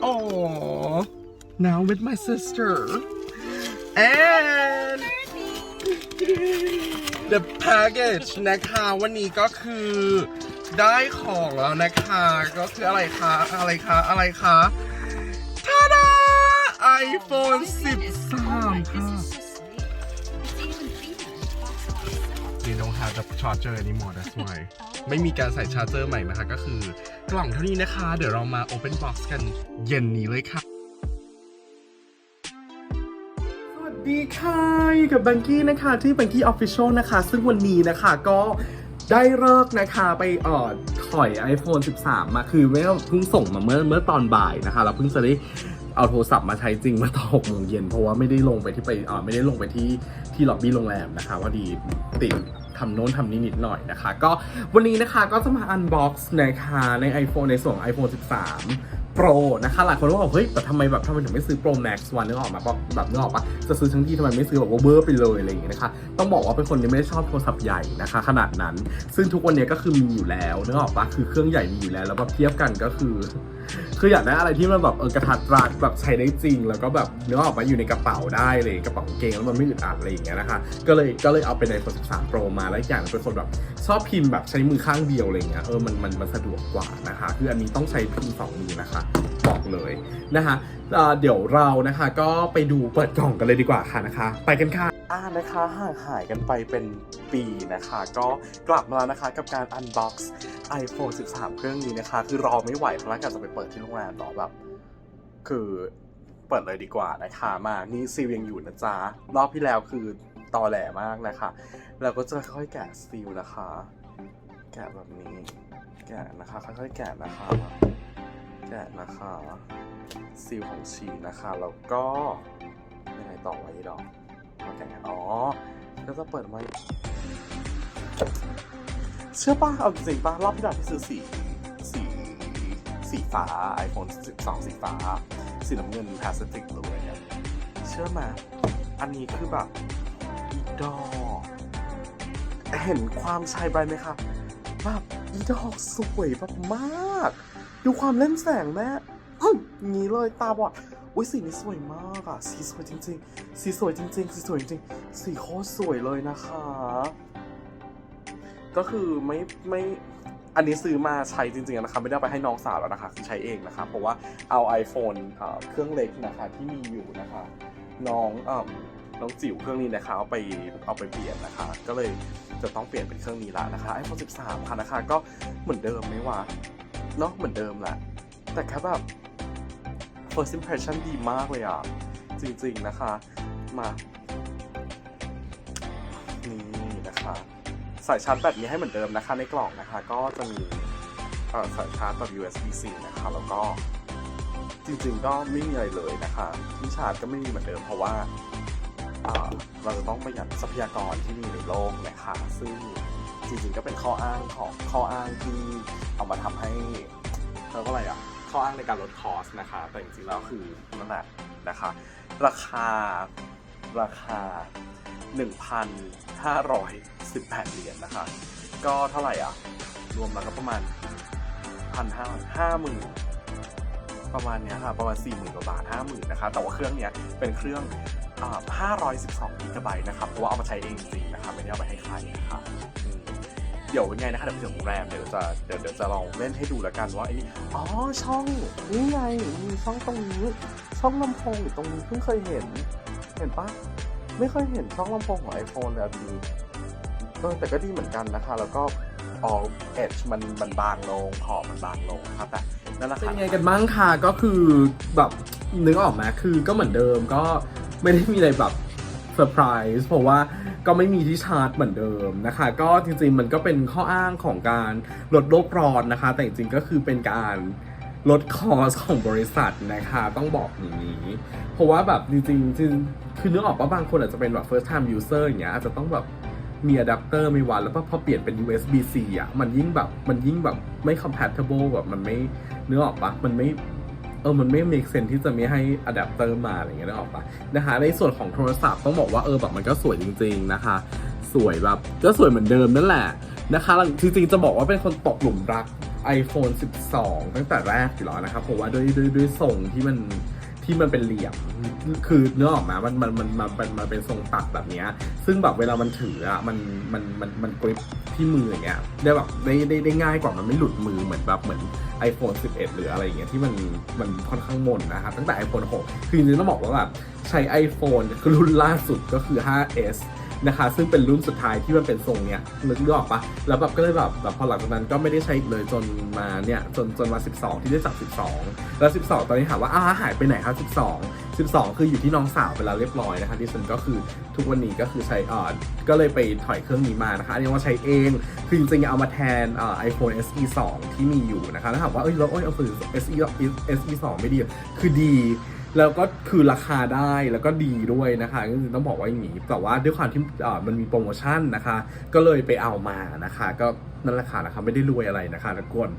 Oh, now with my sister. And the package นะคะวันนี้ก็คือได้ของแล้วนะคะ ก็คืออะไรคะ อะไรคะ อะไรคะทาดา iPhone 13 ค่ะ don't have the charger anymore that's why ไม่มีการใส่ชาร์เจอร์ใหม่นะคะก็คือกล่องเท่านี้นะคะ เดี๋ยวเรามา open box กันเย็นนี้เลยค่ะ สวัสดีค่ะกับบังกี้นะคะที่บังกี้ออฟฟิเชียลนะคะ ซึ่งวันนี้นะคะก็ได้เลิกนะคะไปเอ่อถอย iPhone 13 มาคือไม่เพิ่งส่งมาเมื่อเมื่อตอนบ่ายนะคะเราเพิ่งจะได้เอาโทรศัพท์มาใช้จริงมื่อตอน6โมงเย็นเพราะว่าไม่ได้ลงไปที่ไปอ่อไม่ได้ลงไปที่ที่ล็อบบี้โรงแรมนะคะพอดีติด ทำโน้นทำนี้นิดหน่อยนะคะ ก็วันนี้นะคะก็จะมาอันบ็อกซ์นะคะใน iPhone ในส่วน iPhone 13 โปรนะคะหลายคนก็บอกเฮ้ยแต่ทำไมแบบทำไมถึงไม่ซื้อโปรแม็กซ์วันนึกออกมาเพราะแบบนึกออกปะจะซื้อทั้งที่ทำไมไม่ซื้อแบบว่าเบอร์ไปเลยอะไรอย่างเงี้ยนะคะต้องบอกว่าเป็นคนที่ไม่ได้ชอบโทรศัพท์ใหญ่นะคะ ขนาดนั้น ซึ่งทุกวันนี้ก็คือมีอยู่แล้วนึกออกปะคือเครื่องใหญ่มีอยู่แล้วแล้วแบบเทียบกันก็คือ คืออยากได้อะไรที่มันแบบเออกระทัดรัดแบบใช้ได้จริง แล้วก็แบบเนื้อออกมาอยู่ในกระเป๋าได้เลยกระเป๋าเกงแล้วมันไม่อึดอัดอะไรอย่างเงี้ยนะคะก็เลยก็เลยเอาไปในไอโฟน13 Pro มาแล้วอย่างเป็นคนแบบชอบพิมพ์แบบใช้มือข้างเดียวอะไรเงี้ยเออมันมันสะดวกกว่านะคะคืออันนี้ต้องใช้พิมพ์สองมือนะคะ บอกเลยนะคะเเดี๋ยวเรานะคะก็ไปดูเปิดกล่องกันเลยดีกว่าค่ะนะคะ ไปกันค่ะอ่านะคะห่างหายกันไปเป็นปีนะคะ ก็กลับมาแล้วนะคะกับการ unbox iPhone 13 เครื่องนี้นะคะ คือรอไม่ไหวเพราะว่าจะไปเปิดที่โรงแรมเนาะแบบ คือเปิดเลยดีกว่านะคะ มานี่ซีลยังอยู่นะจ๊ะ รอบที่แล้วคือตอแหลมากนะคะ เราก็จะค่อยแกะซีลนะคะ แกะแบบนี้ แกะนะคะ ค่อยๆแกะนะคะ แกะนะคะซีลของชีนะคะแล้วก็ยังไงต่อไว้ดอกมาแกะกันอ๋อก็จะเปิดไว้เชื่อป่ะเอาจริงป่ะรอบที่แล้วที่ซื้อสีสีสีฟ้า iPhone 12 สีฟ้า สีน้ำเงินพลาสติกเลยเนี่ยเชื่อไหมอันนี้คือแบบอีดอเห็นความชายใบไหมคะแบบอีดอกสวยแบบมาก ดูความเล่นแสงแม่อื้องี้เลยตาบอดอุ้ยสีนี้สวยมากอะสีสวยจริง ๆ สีสวยจริง ๆ สีสวยจริงๆสีโคตรสวยเลยนะคะ ก็คือไม่ไม่อันนี้ซื้อมาใช้จริงๆนะคะไม่ได้ไปให้น้องสาวแล้วนะคะคือใช้เองนะคะ เพราะว่าเอา iPhone เครื่องเล็กนะคะที่มีอยู่นะคะ น้องเอ่อน้องจิ๋วเครื่องนี้นะคะเอาไปเอาไปเปลี่ยนนะคะ ก็เลยจะต้องเปลี่ยนเป็นเครื่องนี้ละนะคะ iPhone 13 ค่ะนะคะ ก็เหมือนเดิมไหมวะ เนาะเหมือนเดิมแหละ แต่แค่แบบ first impression ดีมากเลยอะจริงๆนะคะ มา นี่นะคะสายชาร์จแบตนี้ให้เหมือนเดิมนะคะ ในกล่องนะคะ ก็จะมีอ่อสายชาร์จแบบ USB-C นะคะ แล้วก็จริงๆก็ไม่มีอะไรเลยนะคะ ที่ชาร์จก็ไม่มีเหมือนเดิมเพราะว่าอ่อเราจะต้องประหยัดทรัพยากรที่มีในโลกนะคะ ซึ่ง จริงๆก็เป็นข้ออ้างของข้ออ้างที่เอามาทำให้เขาก็อะไรอะข้ออ้างในการลดคอสนะคะ แต่จริงๆแล้วคือนั่นแหละนะคะ ราคาราคา 1,518 เหรียญนะคะ ก็เท่าไหร่อะ รวมแล้วก็ประมาณพันห้าห้าหมื่นประมาณเนี้ยค่ะ ประมาณ 4 0,000กว่าบาท 50,000นะคะ แต่ว่าเครื่องเนี้ยเป็นเครื่องอ่า512กิกะไบต์นะครับ เพราะว่าเอามาใช้เองจริงๆนะคะ ไม่ได้เอาไปให้ใครนะคะอืม เดี๋ยวยังไงนะคะเดี๋ยวไปถึงโรงแรมเดี๋ยวจะเดี๋ยวเดี๋ยวจะลองเล่นให้ดูแล้วกันว่าไอ้นี่อ๋อช่องนี่ไงมีช่องตรงนี้ ช่องลำโพงอยู่ตรงนี้เพิ่งเคยเห็น เห็นปะไม่เคยเห็นช่องลำโพงของ iPhone เลยดีเออแต่ก็ดีเหมือนกันนะคะ แล้วก็ออเอชมันมันบางลงขอบมันบางลงครับแต่นั่นแหละค่ะเป็นไงกันบ้างค่ะก็คือแบบนึกออกไหมคือก็เหมือนเดิมก็ไม่ได้มีอะไรแบบเซอร์ไพรส์เพราะว่า ก็ไม่มีที่ชาร์จเหมือนเดิมนะคะ ก็จริงๆมันก็เป็นข้ออ้างของการลดโลกร้อนนะคะ แต่จริงๆก็คือเป็นการลดคอสของบริษัทนะคะต้องบอกอย่างนี้ เพราะว่าแบบจริงๆคือคือนึกออกว่าบางคนอาจจะเป็นแบบ first time user อย่างเงี้ยอาจจะต้องแบบมีอะแดปเตอร์ไม่วันแล้วพอเปลี่ยนเป็น USB-C อะมันยิ่งแบบมันยิ่งแบบไม่ compatible แบบมันไม่เนึกออกปะมันไม่ เออมันไม่ make sense ที่จะไม่ให้อะแดปเตอร์มาอะไรเงี้ยได้ออกปะนะคะในส่วนของโทรศัพท์ต้องบอกว่าเออแบบมันก็สวยจริง ๆนะคะ สวยแบบก็สวยเหมือนเดิมนั่นแหละนะคะหลังจริงๆจะบอกว่าเป็นคนตกหลุมรัก iPhone 12 ตั้งแต่แรกอยู่แล้วนะครับเพราะว่าด้วยด้วยด้วยทรงที่มัน ที่มันเป็นเหลี่ยม คือเนื้อออกมามันมันมันมันมันมันเป็นทรงตัดแบบเนี้ย ซึ่งแบบเวลามันถืออะมันมันมันมันกริปที่มืออย่างเงี้ยได้แบบได้ได้ได้ง่ายกว่ามันไม่หลุดมือเหมือนแบบเหมือน iPhone 11 หรืออะไรอย่างเงี้ยที่มันมันค่อนข้างมนนะครับตั้งแต่ iPhone 6 คือจริงๆต้องบอกว่าแบบใช้ iPhone รุ่นล่าสุดก็คือ 5s นะคะ ซึ่งเป็นรุ่นสุดท้ายที่มันเป็นทรงเนี้ยนึกออกปะแล้วแบบก็เลยแบบแบบพอหลังจากนั้นก็ไม่ได้ใช้อีกเลยจนมาเนี่ยจนจนมา 12 ที่ได้จับ 12 แล้ว 12 ตอนนี้ถามว่าอ้าหายไปไหนครับ12 12 คืออยู่ที่น้องสาวไปแล้วเรียบร้อยนะคะที่ฉันก็คือทุกวันนี้ก็คือใช้อ่าก็เลยไปถอยเครื่องนี้มานะคะอันนี้ว่าใช้เองคือจริงๆเอามาแทนอ่า iPhone SE 2 ที่มีอยู่นะคะแล้วถามว่าเอ้ยแล้วเอ้ยเอาฝืน SE SE 2ไม่ดีคือดี แล้วก็คือราคาได้แล้วก็ดีด้วยนะคะก็คือต้องบอกว่าอย่างนี้แต่ว่าด้วยความที่มันมีโปรโมชั่นนะคะ ก็เลยไปเอามานะคะ ก็นั่นแหละค่ะนะคะไม่ได้รวยอะไรนะคะทุกคน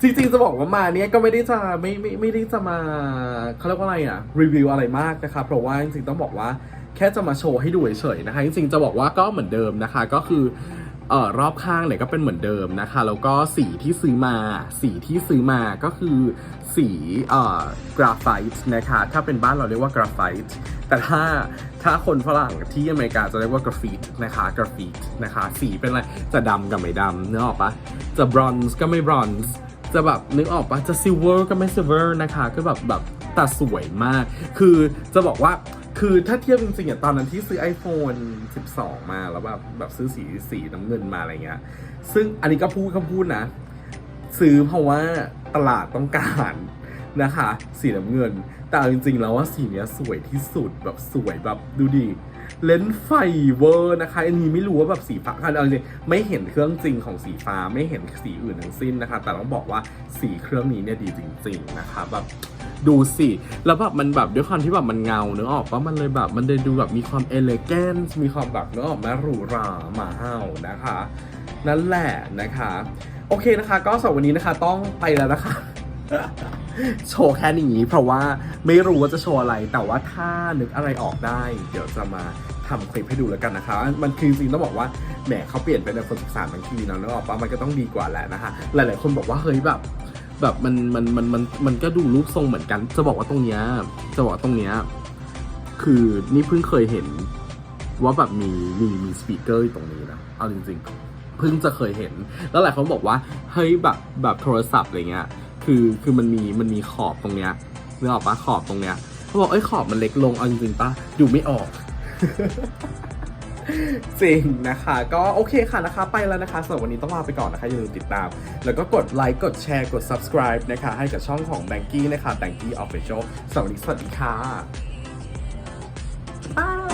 จริงๆจะบอกว่ามาเนี้ยก็ไม่ได้จะไม่ไม่ไม่ได้จะมาเขาเรียกว่าอะไรอะรีวิวอะไรมากนะคะเพราะว่าจริงๆต้องบอกว่าแค่จะมาโชว์ให้ดูเฉยๆนะคะ จริงๆจะบอกว่าก็เหมือนเดิมนะคะ ก็คือ เอ่อรอบข้างเนี่ยก็เป็นเหมือนเดิมนะคะ แล้วก็สีที่ซื้อมา สีที่ซื้อมาก็คือสีเอ่อกราไฟต์นะคะ ถ้าเป็นบ้านเราเรียกว่ากราไฟต์แต่ถ้าถ้าคนฝรั่งที่อเมริกาจะเรียกว่ากราฟีตนะคะกราฟีตนะคะ สีเป็นอะไรจะดำกับไม่ดำเนื้อออกปะจะบรอนซ์ก็ไม่บรอนซ์จะแบบนึกออกปะจะซิลเวอร์ก็ไม่ซิลเวอร์นะคะ ก็แบบแบบแต่สวยมาก คือจะบอกว่า คือถ้าเทียบจริงๆอะตอนนั้นที่ซื้อ iPhone 12 มาแล้วแบบแบบซื้อสีสีน้ำเงินมาอะไรเงี้ย ซึ่งอันนี้ก็พูดคำพูดนะ ซื้อเพราะว่าตลาดต้องการ นะคะ สีน้ำเงิน แต่จริงๆแล้วว่าสีเนี้ยสวยที่สุดแบบสวยแบบดูดิเลนส์ไฟเวอร์นะคะ อันนี้ไม่รู้ว่าแบบสีฟ้าอันเอาจริงไม่เห็นเครื่องจริงของสีฟ้าไม่เห็นสีอื่นทั้งสิ้นนะคะ แต่ต้องบอกว่าสีเครื่องนี้เนี่ยดีจริง ๆนะคะแบบดูสิ แล้วแบบมันแบบด้วยความที่แบบมันเงาเนื้อออกว่ามันเลยแบบมันเลยดูแบบมีความเอเลแกนมีความแบบเนื้อออกมาหรูหรามาเห่านะคะ นั่นแหละนะคะ โอเคนะคะ ก็สำหรับวันนี้นะคะต้องไปแล้วนะคะ โชว์แค่นี้เพราะว่าไม่รู้ว่าจะโชว์อะไร แต่ว่าถ้านึกอะไรออกได้ เดี๋ยวจะมาทำคลิปให้ดูแล้วกันนะคะ มันคือจริงต้องบอกว่าแหมเขาเปลี่ยนเป็นในคนศึกษาบางทีเนาะนึกออกปะมันก็ต้องดีกว่าแหละนะคะ หลาย ๆ คนบอกว่าเฮ้ยแบบแบบมันมันมันมันมันก็ดูรูปทรงเหมือนกัน จะบอกว่าตรงเนี้ยจะบอกว่าตรงเนี้ยคือนี่เพิ่งเคยเห็นว่าแบบมีมีมีสปีกเกอร์อยู่ตรงนี้นะเอาจริง ๆ เพิ่งจะเคยเห็น แล้วหลายคนบอกว่าเฮ้ยแบบแบบโทรศัพท์อะไรเงี้ย คือคือมันมีมันมีขอบตรงเนี้ยนึกออกปะขอบตรงเนี้ยเขาบอกเอ้ยขอบมันเล็กลงเอาจริงๆปะดูไม่ออกจริงนะคะ ก็โอเคค่ะนะคะ ไปแล้วนะคะสำหรับวันนี้ต้องลาไปก่อนนะคะ อย่าลืมติดตาม แล้วก็กดไลค์กดแชร์กด subscribe นะคะ ให้กับช่องของ b a n k y นะคะ b a n k y Official สวัสดีสวัสดีค่ะ บาย